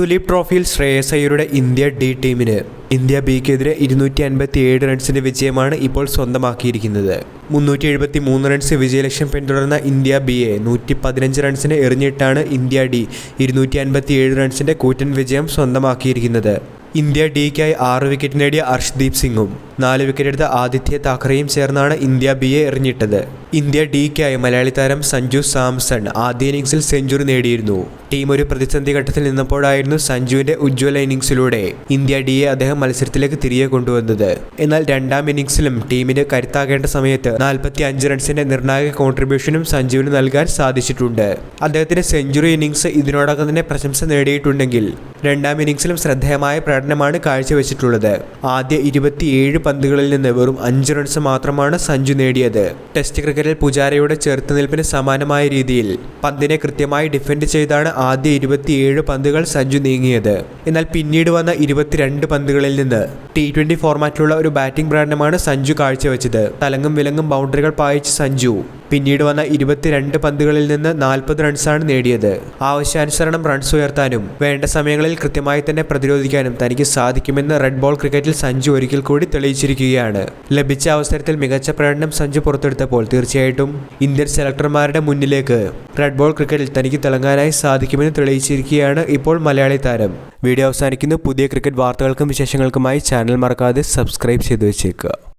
ദുലീപ് ട്രോഫിയിൽ ശ്രേയസ് അയ്യരുടെ India D ടീമിന്. ഇന്ത്യ ബിക്കെതിരെ ഇരുന്നൂറ്റി അൻപത്തി ഏഴ് റൺസിന്റെ വിജയമാണ് ഇപ്പോൾ സ്വന്തമാക്കിയിരിക്കുന്നത്. മുന്നൂറ്റി എഴുപത്തി മൂന്ന് റൺസ് വിജയലക്ഷ്യം പിന്തുടർന്ന ഇന്ത്യ ബിയെ നൂറ്റി പതിനഞ്ച് റൺസിന് എറിഞ്ഞിട്ടാണ് ഇന്ത്യ ഡി ഇരുന്നൂറ്റി അൻപത്തി ഏഴ് റൺസിന്റെ കൂറ്റൻ വിജയം സ്വന്തമാക്കിയിരിക്കുന്നത്. ഇന്ത്യ ഡിക്കായി ആറ് വിക്കറ്റ് നേടിയ അർഷ്ദീപ് സിംഗും നാല് വിക്കറ്റ് എടുത്ത ആദിത്യ താക്കറെയും ചേർന്നാണ് ഇന്ത്യ ബിയെ എറിഞ്ഞിട്ടത്. ഇന്ത്യ ഡിക്കായി മലയാളി താരം സഞ്ജു സാംസൺ ആദ്യ ഇന്നിംഗ്സിൽ സെഞ്ചുറി നേടിയിരുന്നു. ടീം ഒരു പ്രതിസന്ധി ഘട്ടത്തിൽ നിന്നപ്പോഴായിരുന്നു സഞ്ജുവിന്റെ ഉജ്ജ്വല ഇന്നിംഗ്സിലൂടെ ഇന്ത്യ ഡിയെ അദ്ദേഹം മത്സരത്തിലേക്ക് തിരികെ കൊണ്ടുവന്നത്. എന്നാൽ രണ്ടാം ഇന്നിംഗ്സിലും ടീമിന് കരുത്താകേണ്ട സമയത്ത് നാൽപ്പത്തി അഞ്ച് റൺസിന്റെ നിർണായക കോൺട്രിബ്യൂഷനും സഞ്ജുവിന് നൽകാൻ സാധിച്ചിട്ടുണ്ട്. അദ്ദേഹത്തിന്റെ സെഞ്ചുറി ഇന്നിംഗ്സ് ഇതിനോടകം തന്നെ പ്രശംസ നേടിയിട്ടുണ്ടെങ്കിൽ രണ്ടാം ഇന്നിംഗ്സിലും ശ്രദ്ധേയമായ പ്രകടനമാണ് കാഴ്ചവെച്ചിട്ടുള്ളത്. ആദ്യ ഇരുപത്തിയേഴ് പന്തുകളിൽ നിന്ന് വെറും അഞ്ച് റൺസ് മാത്രമാണ് സഞ്ജു നേടിയത്. ടെസ്റ്റ് ക്രിക്കറ്റിൽ പുജാരയുടെ ചെറുത്തുനിൽപ്പിന് സമാനമായ രീതിയിൽ പന്തിനെ കൃത്യമായി ഡിഫെൻഡ് ചെയ്താണ് ആദ്യ ഇരുപത്തിയേഴ് പന്തുകൾ സഞ്ജു നീങ്ങിയത്. എന്നാൽ പിന്നീട് വന്ന ഇരുപത്തിരണ്ട് പന്തുകളിൽ നിന്ന് ടി ട്വന്റി ഫോർമാറ്റിലുള്ള ഒരു ബാറ്റിംഗ് പ്രകടനമാണ് സഞ്ജു കാഴ്ചവെച്ചത്. തലങ്ങും വിലങ്ങും ബൗണ്ടറികൾ പായിച്ച് സഞ്ജു പിന്നീട് വന്ന ഇരുപത്തിരണ്ട് പന്തുകളിൽ നിന്ന് നാൽപ്പത് റൺസാണ് നേടിയത്. ആവശ്യാനുസരണം റൺസ് ഉയർത്താനും വേണ്ട സമയങ്ങളിൽ കൃത്യമായി തന്നെ പ്രതിരോധിക്കാനും തനിക്ക് സാധിക്കുമെന്ന് റെഡ് ബോൾ ക്രിക്കറ്റിൽ സഞ്ജു ഒരിക്കൽ കൂടി തെളിയിച്ചിരിക്കുകയാണ്. ലഭിച്ച അവസരത്തിൽ മികച്ച പ്രകടനം സഞ്ജു പുറത്തെടുത്തപ്പോൾ തീർച്ചയായിട്ടും ഇന്ത്യൻ സെലക്ടർമാരുടെ മുന്നിലേക്ക് റെഡ് ബോൾ ക്രിക്കറ്റിൽ തനിക്ക് തിളങ്ങാനായി സാധിക്കുമെന്ന് തെളിയിച്ചിരിക്കുകയാണ് ഇപ്പോൾ മലയാളി താരം. വീഡിയോ അവസാനിക്കുന്നു. പുതിയ ക്രിക്കറ്റ് വാർത്തകൾക്കും വിശേഷങ്ങൾക്കുമായി ചാനൽ മറക്കാതെ സബ്സ്ക്രൈബ് ചെയ്തു വെച്ചേക്കുക.